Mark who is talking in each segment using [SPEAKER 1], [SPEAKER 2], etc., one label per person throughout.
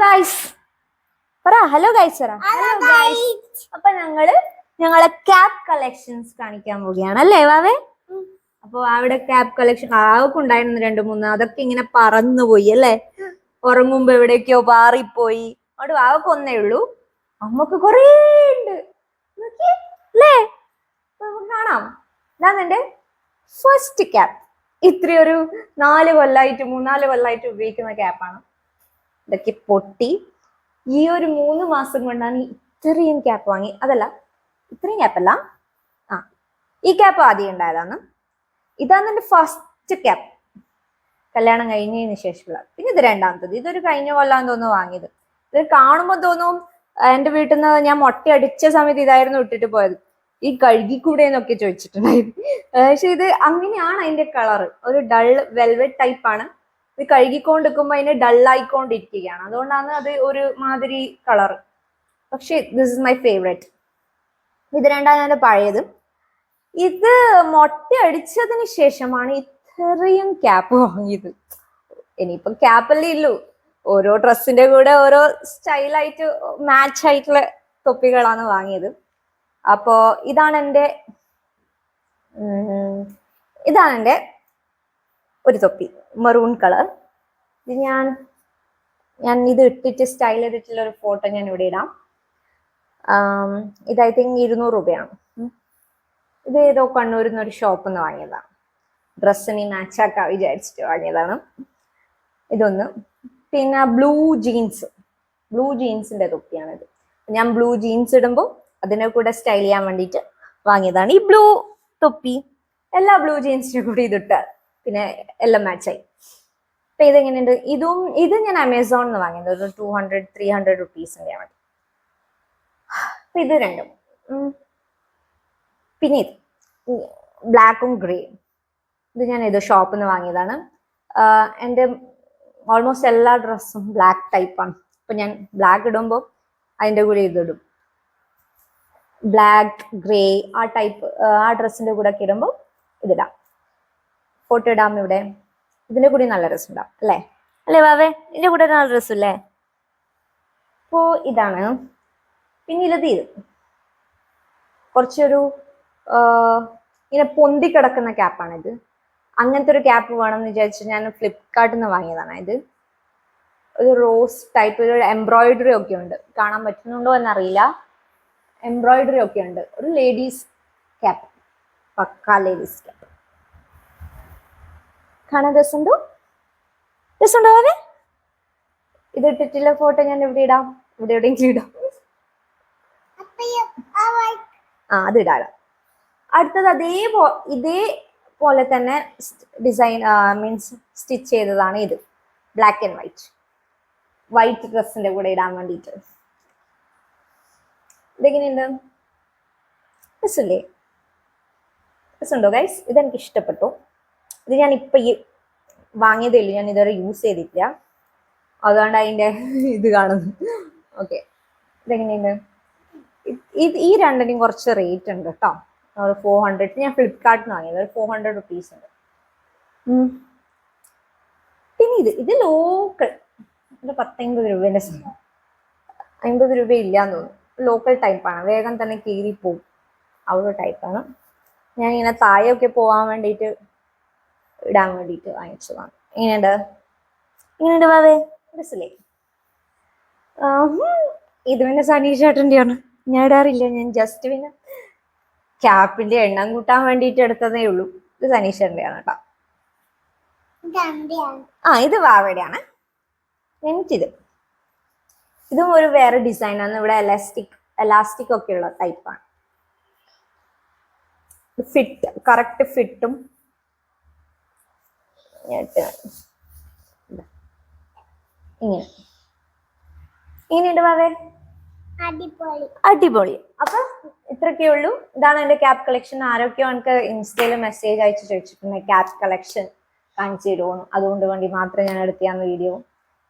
[SPEAKER 1] Guys പറ hello guys പറ. അപ്പൊ ഞങ്ങൾ ഞങ്ങളെ ക്യാപ് കളക്ഷൻസ് കാണിക്കാൻ പോവുകയാണ് അല്ലേ വാവേ അപ്പൊ അവിടെ ക്യാപ് കളക്ഷൻ ആവൊക്കെ ഉണ്ടായിരുന്നു രണ്ടു മൂന്ന് അതൊക്കെ ഇങ്ങനെ പറന്നു പോയി അല്ലേ? ഉറങ്ങുമ്പോ എവിടേക്കോ പാറിപ്പോയി അവിടെ വാവക്ക് ഒന്നേ ഉള്ളൂ. അമ്മയ്ക്ക് കൊറേ ഉണ്ട്. അല്ലേ? കാണാം. ഇതാണ് എന്റെ ഫസ്റ്റ് ക്യാപ് ഇത്രയൊരു നാല് കൊല്ലായിട്ട് മൂന്നാൽ കൊല്ലായിട്ട് ഉപയോഗിക്കുന്ന ക്യാപ്പാണ് ഇതൊക്കെ പൊട്ടി. ഈ ഒരു മൂന്ന് മാസം കൊണ്ടാണ് ഇത്രയും ക്യാപ്പ് വാങ്ങി. അതല്ല ഇത്രയും ക്യാപ്പല്ല ആ ഈ ക്യാപ്പ് ആദ്യം ഉണ്ടായതാണ്. ഇതാണ് എന്റെ ഫസ്റ്റ് ക്യാപ്പ് കല്യാണം കഴിഞ്ഞതിന് ശേഷമുള്ള. പിന്നെ ഇത് രണ്ടാമത്തത്. ഇതൊരു കഴിഞ്ഞ കൊല്ലാന്ന് തോന്നുന്നു വാങ്ങിയത്. ഇത് കാണുമ്പോൾ തോന്നും എന്റെ വീട്ടിൽ നിന്ന് ഞാൻ മുട്ട അടിച്ച സമയത്ത് ഇതായിരുന്നു ഇട്ടിട്ട് പോയത്. ഈ കഴുകിക്കൂടെ എന്നൊക്കെ ചോദിച്ചിട്ടുണ്ടായിരുന്നു. പക്ഷെ ഇത് അങ്ങനെയാണ് അതിന്റെ കളർ ഒരു ഡൾ വെൽവെറ്റ് ടൈപ്പ് ആണ്. ഇത് കഴുകിക്കൊണ്ടിരിക്കുമ്പോൾ അതിന് ഡള്ളായിക്കൊണ്ടിരിക്കുകയാണ്. അതുകൊണ്ടാണ് അത് ഒരു മാതിരി കളർ പക്ഷെ ദിസ് ഇസ് മൈ ഫേവറേറ്റ് ഇത് എന്റെ പഴയത്. ഇത് മുട്ട അടിച്ചതിന് ശേഷമാണ് ഇത്രയും ക്യാപ്പ് വാങ്ങിയത്. ഇനിയിപ്പം ക്യാപ്പല്ലേ ഇല്ലു ഓരോ ഡ്രസ്സിന്റെ കൂടെ ഓരോ സ്റ്റൈലായിട്ട് മാച്ച് ആയിട്ടുള്ള തൊപ്പികളാണ് വാങ്ങിയത്. അപ്പോ ഇതാണ് എന്റെ ഇതാണ് എന്റെ ഒരു തൊപ്പി. മെറൂൺ കളർ ഇത് ഞാൻ ഞാൻ ഇത് ഇട്ടിട്ട് സ്റ്റൈൽ ചെയ്തിട്ടുള്ള ഒരു ഫോട്ടോ ഞാൻ ഇവിടെ ഇടാം. ഇത് ഐ തിങ്ക് ഇരുന്നൂറ് രൂപയാണ്. ഇത് ഏതോ കണ്ണൂരിൽ നിന്ന് ഒരു ഷോപ്പിൽ നിന്ന് വാങ്ങിയതാണ്. ഡ്രസ്സിന് മാച്ചാക്കാൻ വിചാരിച്ചിട്ട് വാങ്ങിയതാണ്. ഇതൊന്ന്. പിന്നെ ബ്ലൂ ജീൻസ് ബ്ലൂ ജീൻസിന്റെ തൊപ്പിയാണിത് ഞാൻ ബ്ലൂ ജീൻസ് ഇടുമ്പോൾ അതിനെ കൂടെ സ്റ്റൈൽ ചെയ്യാൻ വേണ്ടിയിട്ട് വാങ്ങിയതാണ്. ഈ ബ്ലൂ തൊപ്പി എല്ലാ ബ്ലൂ ജീൻസിനും കൂടി ഇതിട്ട്. പിന്നെ എല്ലാം മാച്ചായി അപ്പൊ ഇതെങ്ങനെയുണ്ട്? ഇതും ഇത് ഞാൻ ആമസോണിൽ നിന്ന് വാങ്ങിയത്. ഒരു ടു ഹൺഡ്രഡ് ത്രീ ഹൺഡ്രഡ് റുപ്പീസിന്റെ ആണ്. അപ്പൊ ഇത് രണ്ടും. പിന്നെ ഇത്. ബ്ലാക്കും ഗ്രേയും ഇത് ഞാൻ ഏതോ ഷോപ്പിൽ നിന്ന് വാങ്ങിയതാണ്. എന്റെ ഓൾമോസ്റ്റ് എല്ലാ ഡ്രസ്സും ബ്ലാക്ക് ടൈപ്പാണ് അപ്പൊ ഞാൻ ബ്ലാക്ക് ഇടുമ്പോൾ അതിന്റെ കൂടെ ഇതിടും ബ്ലാക്ക് ഗ്രേ ആ ടൈപ്പ് ആ ഡ്രസ്സിന്റെ കൂടെ ഒക്കെ ഇടുമ്പോൾ ഇതിടാം ഫോട്ടോ ഇടാം ഇവിടെ. ഇതിന്റെ കൂടി നല്ല രസമുണ്ടാവും അല്ലേ? അല്ലേ വാവേ ഇതിന്റെ കൂടെ നല്ല അല്ലേ അപ്പോ ഇതാണ്. പിന്നെ ഇത് ഇത്. കുറച്ചൊരു ഇങ്ങനെ പൊന്തി കിടക്കുന്ന ക്യാപ്പാണിത് അങ്ങനത്തെ ഒരു ക്യാപ്പ് വേണമെന്ന് വിചാരിച്ച് ഞാൻ ഫ്ലിപ്കാർട്ടിൽ നിന്ന് വാങ്ങിയതാണ് ഇത്. ഒരു റോസ് ടൈപ്പ് ഒരു എംബ്രോയിഡറി ഒക്കെ ഉണ്ട്. കാണാൻ പറ്റുന്നുണ്ടോ എന്നറിയില്ല. എംബ്രോയിഡറി ഒക്കെ ഉണ്ട്. ഒരു ലേഡീസ് ക്യാപ്പ് പക്ക ലേഡീസ് ക്യാപ്പ്. കാണാൻ രസമുണ്ടോ? രസമുണ്ടോ അതെ ഇത് ഇട്ടിട്ടുള്ള ഫോട്ടോ ഞാൻ എവിടെ ഇടാം. ഇവിടെ എവിടെയെങ്കിലും ഇടാം. ആ അത് ഇടാം അടുത്തത് അതേ ഇതേ പോലെ തന്നെ ഡിസൈൻ മീൻസ് സ്റ്റിച്ച് ചെയ്തതാണ് ഇത്. ബ്ലാക്ക് ആൻഡ് വൈറ്റ് വൈറ്റ് ഡ്രസ്സിന്റെ കൂടെ ഇടാൻ വേണ്ടിയിട്ട്. ഇതെങ്ങനെയുണ്ട്? രസമില്ലേ? രസമുണ്ടോ ഗൈസ് ഇതെനിക്ക് ഇഷ്ടപ്പെട്ടു. ഇത് ഞാൻ ഇപ്പൊ ഈ വാങ്ങിയതേ ഉള്ളൂ ഞാൻ ഇതുവരെ യൂസ് ചെയ്തിട്ടില്ല. അതുകൊണ്ട് അതിന്റെ ഇത് കാണുന്നു ഓക്കെ ഇതെങ്ങനെയുണ്ട്? ഇത് ഈ രണ്ടിനും കുറച്ച് റേറ്റ് ഉണ്ട് കേട്ടോ. ഒരു ഫോർ ഹൺഡ്രഡ് ഞാൻ ഫ്ലിപ്കാർട്ടിൽ നിന്ന് വാങ്ങിയത്. ഒരു ഫോർ ഹൺഡ്രഡ് റുപ്പീസ് ഉണ്ട്. പിന്നെ ഇത് ഇത് ലോക്കൽ ഒരു പത്തൊൻപത് രൂപേന്റെ സാധനം. അമ്പത് രൂപ ഇല്ലാന്ന് തോന്നുന്നു. ലോക്കൽ ടൈപ്പാണ് വേഗം തന്നെ കീറിപ്പോവും. ആ ഒരു ടൈപ്പാണ് ഞാൻ ഇങ്ങനെ താഴെയൊക്കെ പോകാൻ വേണ്ടിയിട്ട് ഇടാൻ വേണ്ടിയിട്ട് വാങ്ങിച്ചതാണ്. എങ്ങനെയുണ്ട്? എങ്ങനെയുണ്ട് ബാബേ? മനസ്സിലേ ഇത് പിന്നെ സനീഷ് ചേട്ടന്റെയാണ് ഞാൻ ഇടാറില്ല. ഞാൻ ജസ്റ്റ് പിന്നെ ക്യാപ്പിന്റെ എണ്ണം കൂട്ടാൻ വേണ്ടിയിട്ട് എടുത്തതേ ഉള്ളൂ. ഇത് സനീഷ് ചേട്ടന്റെയാണ് കേട്ടോ. ആ ഇത് വാവയുടെയാണ്. എനിക്കിത്. ഇതും ഒരു വേറെ ഡിസൈനാണ്. ഇവിടെ എലാസ്റ്റിക് എലാസ്റ്റിക് ഒക്കെ ഉള്ള ടൈപ്പാണ് ഫിറ്റ് കറക്റ്റ് ഫിറ്റും ഇങ്ങനെ. ഇങ്ങനെയുണ്ട് വാവേ
[SPEAKER 2] അടിപൊളി.
[SPEAKER 1] അപ്പൊ ഇത്രയൊക്കെ ഉള്ളൂ. ഇതാണ് എന്റെ ക്യാപ് കളക്ഷൻ ആരൊക്കെയോ എനിക്ക് ഇൻസ്റ്റയിൽ മെസ്സേജ് അയച്ചു ചോദിച്ചിട്ടുണ്ട്. ക്യാപ് കളക്ഷൻ കാണിച്ചു തരുമോ അതുകൊണ്ട് വേണ്ടി മാത്രം ഞാൻ എടുത്തിയാന്ന് വീഡിയോ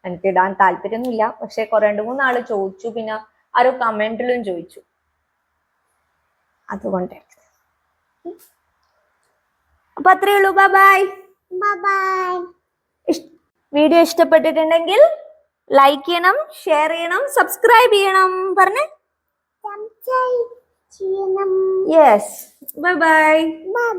[SPEAKER 1] എനിക്ക് ഇടാൻ താല്പര്യമൊന്നുമില്ല. പക്ഷെ കുറെ രണ്ട് മൂന്നാൾ ചോദിച്ചു. പിന്നെ ആരോ കമന്റിലും ചോദിച്ചു. അതുകൊണ്ട്. അപ്പൊ അത്രേ ഉള്ളൂ. ബൈ ബൈ വീഡിയോ ഇഷ്ടപ്പെട്ടിട്ടുണ്ടെങ്കിൽ ലൈക്ക് ചെയ്യണം ഷെയർ ചെയ്യണം സബ്സ്ക്രൈബ് ചെയ്യണം. പറഞ്ഞേ. Yes bye
[SPEAKER 2] bye bye